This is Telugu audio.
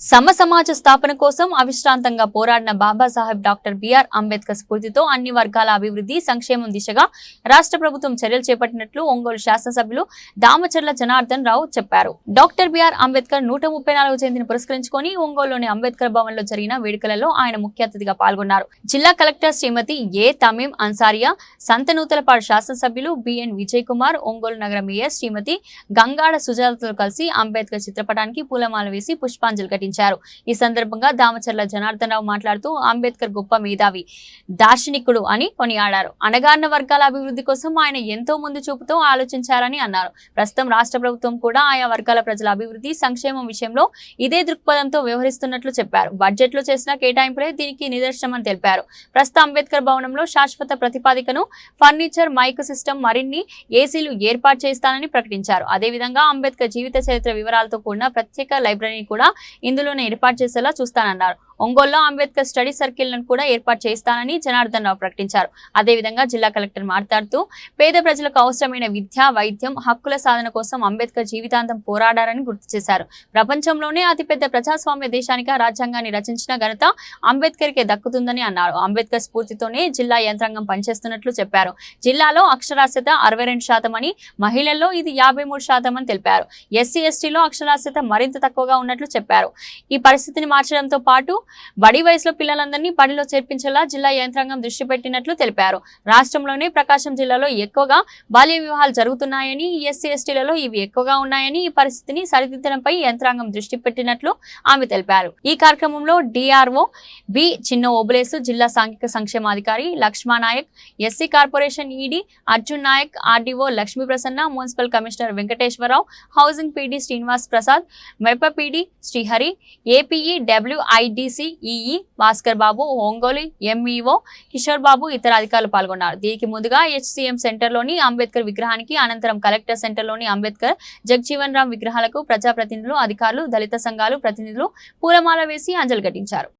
సమ సమాజ స్థాపన కోసం అవిశ్రాంతంగా పోరాడిన బాబాసాహెబ్ డాక్టర్ బిఆర్ అంబేద్కర్ స్ఫూర్తితో అన్ని వర్గాల అభివృద్ధి సంక్షేమం దిశగా రాష్ట్ర ప్రభుత్వం చర్యలు చేపట్టినట్లు ఒంగోలు శాసనసభ్యులు దామచర్ల జనార్దన్ రావు చెప్పారు. డాక్టర్ బిఆర్ అంబేద్కర్ నూట ముప్పై నాలుగు జయంతిని పురస్కరించుకొని ఒంగోలులోని అంబేద్కర్ భవన్లో జరిగిన వేడుకలలో ఆయన ముఖ్య అతిథిగా పాల్గొన్నారు. జిల్లా collector Shrimati A తమీం Ansariya Santhanuthalapadu శాసనసభ్యులు బిఎన్ విజయ్ కుమార్ ఒంగోలు నగర మేయర్ శ్రీమతి గంగాడ సుజాతతో కలిసి అంబేద్కర్ చిత్రపటానికి పూలమాల వేసి పుష్పాంజలి ప్రకటించారు. ఈ సందర్భంగా దామచర్ల జనార్దన్ రావు మాట్లాడుతూ అంబేద్కర్ గొప్ప మేధావి దార్శనికుడు అని కొనియాడారు. అణగారిన వర్గాల అభివృద్ధి కోసం ఆయన ఎంతో ముందు చూపుతో ఆలోచించారని అన్నారు. ప్రస్తుతం రాష్ట్ర ప్రభుత్వం కూడా ఆయా వర్గాల ప్రజల అభివృద్ధి సంక్షేమం విషయంలో ఇదే దృక్పథంతో వ్యవహరిస్తున్నట్లు చెప్పారు. బడ్జెట్లో చేసిన కేటాయింపులే దీనికి నిదర్శనమని తెలిపారు. ప్రస్తుత అంబేద్కర్ భవనంలో శాశ్వత ప్రతిపాదికను ఫర్నిచర్ మైక్ సిస్టమ్ మరిన్ని ఏసీలు ఏర్పాటు చేస్తానని ప్రకటించారు. అదేవిధంగా అంబేద్కర్ జీవిత చరిత్ర వివరాలతో కూడిన ప్రత్యేక లైబ్రరీని కూడా ఇందులోనే ఏర్పాటు చేసేలా చూస్తానన్నారు. ఒంగోలులో అంబేద్కర్ స్టడీ సర్కిల్లను కూడా ఏర్పాటు చేస్తానని జనార్దన్ రావు ప్రకటించారు. అదేవిధంగా జిల్లా కలెక్టర్ మాట్లాడుతూ పేద ప్రజలకు అవసరమైన విద్య వైద్యం హక్కుల సాధన కోసం అంబేద్కర్ జీవితాంతం పోరాడారని గుర్తు చేశారు. ప్రపంచంలోనే అతిపెద్ద ప్రజాస్వామ్య దేశానిగా రాజ్యాంగాన్ని రచించిన ఘనత అంబేద్కర్కే దక్కుతుందని అన్నారు. అంబేద్కర్ స్ఫూర్తితోనే జిల్లా యంత్రాంగం పనిచేస్తున్నట్లు చెప్పారు. జిల్లాలో అక్షరాస్యత అరవై రెండు శాతం అని మహిళల్లో ఇది యాభై మూడు శాతం అని తెలిపారు. ఎస్సీ ఎస్టీలో అక్షరాస్యత మరింత తక్కువగా ఉన్నట్లు చెప్పారు. ఈ పరిస్థితిని మార్చడంతో పాటు బడి వయసులో పిల్లలందరినీ బడిలో చేర్పించేలా జిల్లా యంత్రాంగం దృష్టి పెట్టినట్లు తెలిపారు. రాష్ట్రంలోనే ప్రకాశం జిల్లాలో ఎక్కువగా బాల్య వివాహాలు జరుగుతున్నాయని ఎస్సీ ఎస్టీలలో ఇవి ఎక్కువగా ఉన్నాయని ఈ పరిస్థితిని సరిదిద్దడంపై యంత్రాంగం దృష్టి పెట్టినట్లు ఆమె తెలిపారు. ఈ కార్యక్రమంలో డిఆర్ఓ బి చిన్న ఓబులేసు జిల్లా సాంఘిక సంక్షేమాధికారి Lakshma Naik SC corporation ED Arjun Naik RDO Lakshmi Prasanna municipal commissioner Venkateswararao housing PD Srinivas Prasad మెప PD Srihari APE WIDC EE Bhaskar Babu Ongole MEO Kishore Babu ఇతర అధికారులు పాల్గొన్నారు. దీనికి ముందుగా హెచ్సిఎం సెంటర్లోని అంబేద్కర్ విగ్రహానికి అనంతరం కలెక్టర్ సెంటర్లోని అంబేద్కర్ జగ్జీవన్ రామ్ విగ్రహాలకు ప్రజాప్రతినిధులు అధికారులు దళిత సంఘాలు ప్రతినిధులు పూలమాల వేసి అంజలి ఘటించారు.